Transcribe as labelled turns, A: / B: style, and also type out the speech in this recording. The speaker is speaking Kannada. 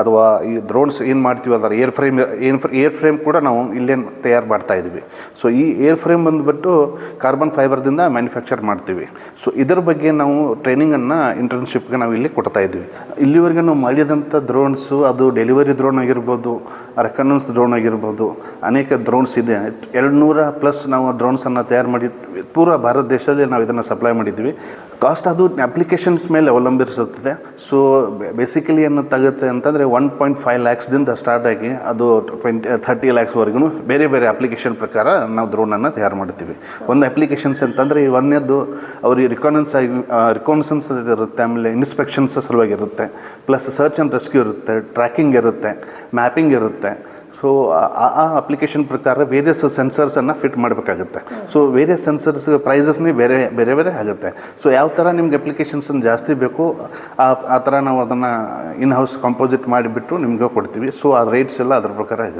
A: ಅಥವಾ ಈ ಡ್ರೋನ್ಸ್ ಏನು ಮಾಡ್ತೀವಿ ಅದರ ಏರ್ ಫ್ರೇಮ್ ಏನ್ ಏರ್ ಫ್ರೇಮ್ ಕೂಡ ನಾವು ಇಲ್ಲೇ ತಯಾರು ಮಾಡ್ತಾ ಇದ್ದೀವಿ ಸೊ ಈ ಏರ್ ಫ್ರೇಮ್ ಬಂದುಬಿಟ್ಟು ಕಾರ್ಬನ್ ಫೈಬರ್ದಿಂದ ಮ್ಯಾನುಫ್ಯಾಕ್ಚರ್ ಮಾಡ್ತೀವಿ. ಸೊ ಇದರ ಬಗ್ಗೆ ನಾವು ಟ್ರೈನಿಂಗನ್ನು ಇಂಟರ್ನ್ಶಿಪ್ಗೆ ನಾವು ಇಲ್ಲಿ ಕೊಡ್ತಾ ಇದ್ದೀವಿ ಇಲ್ಲಿವರೆಗೆ ನಾವು ಮಾಡಿದಂಥ ಡ್ರೋನ್ಸು ಅದು ಡೆಲಿವರಿ ಡ್ರೋನ್ ಆಗಿರ್ಬೋದು ರೆಕನೆನ್ಸ್ ಡ್ರೋನ್ ಆಗಿರ್ಬೋದು, ಅನೇಕ ಡ್ರೋನ್ಸ್ ಇದೆ. ಎರಡು ನೂರ ಪ್ಲಸ್ ನಾವು ಡ್ರೋನ್ಸನ್ನು ತಯಾರು ಮಾಡಿ, ಪೂರ ಭಾರತ ದೇಶದಲ್ಲಿ ನಾವು ಇದನ್ನು ಸಪ್ಲೈ ಮಾಡಿದ್ವಿ. ಕಾಸ್ಟ್ ಅದು ಅಪ್ಲಿಕೇಶನ್ಸ್ ಮೇಲೆ ಅವಲಂಬಿಸಿರ್ತದೆ. ಸೊ ಬೇಸಿಕಲಿ ಏನು ತಗುತ್ತೆ ಅಂತಂದರೆ ಒನ್ ಪಾಯಿಂಟ್ ಫೈವ್ ಲ್ಯಾಕ್ಸ್ದಿಂದ ಸ್ಟಾರ್ಟ್ ಆಗಿ ಅದು ಟ್ವೆಂಟಿ ಥರ್ಟಿ ಲ್ಯಾಕ್ಸ್ವರೆಗೂ ಬೇರೆ ಬೇರೆ ಅಪ್ಲಿಕೇಶನ್ ಪ್ರಕಾರ ನಾವು ಡ್ರೋನನ್ನು ತಯಾರು ಮಾಡ್ತೀವಿ. ಒಂದು ಅಪ್ಲಿಕೇಶನ್ಸ್ ಅಂತಂದರೆ ಈ ಒಂದನೇದ್ದು ಅವ್ರಿಗೆ ರಿಕಾನೆನ್ಸ್ ಆಗಿ ರಿಕಾನೆಸನ್ಸ್ ಇರುತ್ತೆ, ಆಮೇಲೆ ಇನ್ಸ್ಪೆಕ್ಷನ್ಸ್ ಸಲುವಾಗಿರುತ್ತೆ ಪ್ಲಸ್ ಸರ್ಚ್ ಆ್ಯಂಡ್ ರೆಸ್ಕ್ಯೂ ಇರುತ್ತೆ ಟ್ರ್ಯಾಕಿಂಗ್ ಇರುತ್ತೆ ಮ್ಯಾಪಿಂಗ್ ಇರುತ್ತೆ. ಸೊ ಆ ಅಪ್ಲಿಕೇಶನ್ ಪ್ರಕಾರ ವೇರಿಯಸ್ ಸೆನ್ಸರ್ಸನ್ನು ಫಿಟ್ ಮಾಡಬೇಕಾಗುತ್ತೆ. ಸೊ ವೇರಿಯಸ್ ಸೆನ್ಸರ್ಸ್ ಪ್ರೈಸಸ್ನೇ ಬೇರೆ ಬೇರೆ ಬೇರೆ ಆಗುತ್ತೆ. ಸೊ ಯಾವ ಥರ ನಿಮ್ಗೆ ಅಪ್ಲಿಕೇಶನ್ಸ್ ಜಾಸ್ತಿ ಬೇಕು, ಆ ಆ ಥರ ನಾವು ಅದನ್ನು ಇನ್ ಹೌಸ್ ಕಂಪೋಸಿಟ್ ಮಾಡಿಬಿಟ್ಟು ನಿಮಗೆ ಕೊಡ್ತೀವಿ. ಸೊ ಆ ರೇಟ್ಸ್ ಎಲ್ಲ ಅದ್ರ ಪ್ರಕಾರ ಇರುತ್ತೆ.